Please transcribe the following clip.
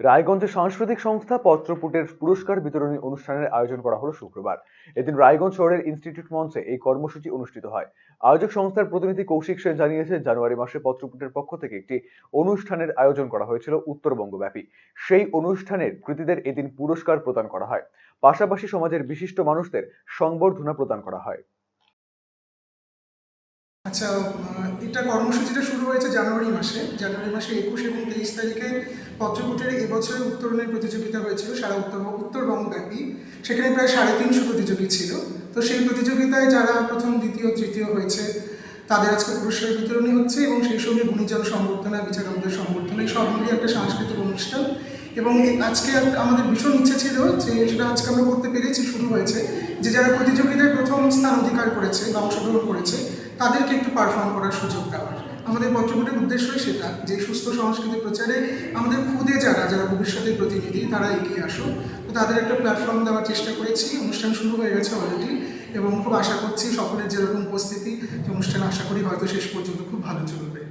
রায়গঞ্জে সাংস্কৃতিক সংস্থা পত্রপুটের পুরস্কার বিতরণী অনুষ্ঠানের আয়োজন করা হলো শুক্রবার। এদিন রায়গঞ্জ শহরের ইনস্টিটিউট মঞ্চে এই কর্মসূচি অনুষ্ঠিত হয়। আয়োজক সংস্থার প্রতিনিধি কৌশিক সেন জানিয়েছে জানুয়ারি মাসে পত্রপুটের পক্ষ থেকে একটি অনুষ্ঠানের আয়োজন করা হয়েছিল উত্তরবঙ্গব্যাপী। সেই অনুষ্ঠানের কৃতীদের এদিন পুরস্কার প্রদান করা হয়। পাশাপাশি সমাজের বিশিষ্ট মানুষদের সংবর্ধনা প্রদান করা হয়। আচ্ছা এটা কর্মসূচিটা শুরু হয়েছে জানুয়ারি মাসে। জানুয়ারি মাসে একুশ এবং তেইশ তারিখে পত্রকুটের এবছরের উত্তরণের প্রতিযোগিতা হয়েছিল সারা উত্তর উত্তরবঙ্গব্যাপী। সেখানে প্রায় সাড়ে তিনশো প্রতিযোগী ছিল। তো সেই প্রতিযোগিতায় যারা প্রথম, দ্বিতীয়, তৃতীয় হয়েছে, তাদের আজকে পুরস্কার বিতরণী হচ্ছে এবং সেই সঙ্গে গুণীজন সম্বর্ধনা বিচারকদের সম্বর্ধনা এই সব মিলিয়ে একটা সাংস্কৃতিক অনুষ্ঠান। এবং আজকে আমাদের ভীষণ ইচ্ছে ছিল যে সেটা আজকে আমরা করতে পেরেছি, শুরু হয়েছে। যে যারা প্রতিযোগিতায় প্রথম স্থান অধিকার করেছে বা অংশগ্রহণ করেছে, তাদেরকে একটু পারফর্ম করার সুযোগ দেওয়ার। আমাদের পত্রপটের উদ্দেশ্যই সেটা, যে সুস্থ সংস্কৃতি প্রচারে আমাদের খুদে যারা যারা ভবিষ্যতের প্রতিনিধি, তারা এগিয়ে আসুক। তো তাদের একটা প্ল্যাটফর্ম দেওয়ার চেষ্টা করেছি। অনুষ্ঠান শুরু হয়ে গেছে অলরেডি এবং খুব আশা করছি সকলের যেরকম উপস্থিতি অনুষ্ঠান আশা করি হয়তো শেষ পর্যন্ত খুব ভালো চলবে।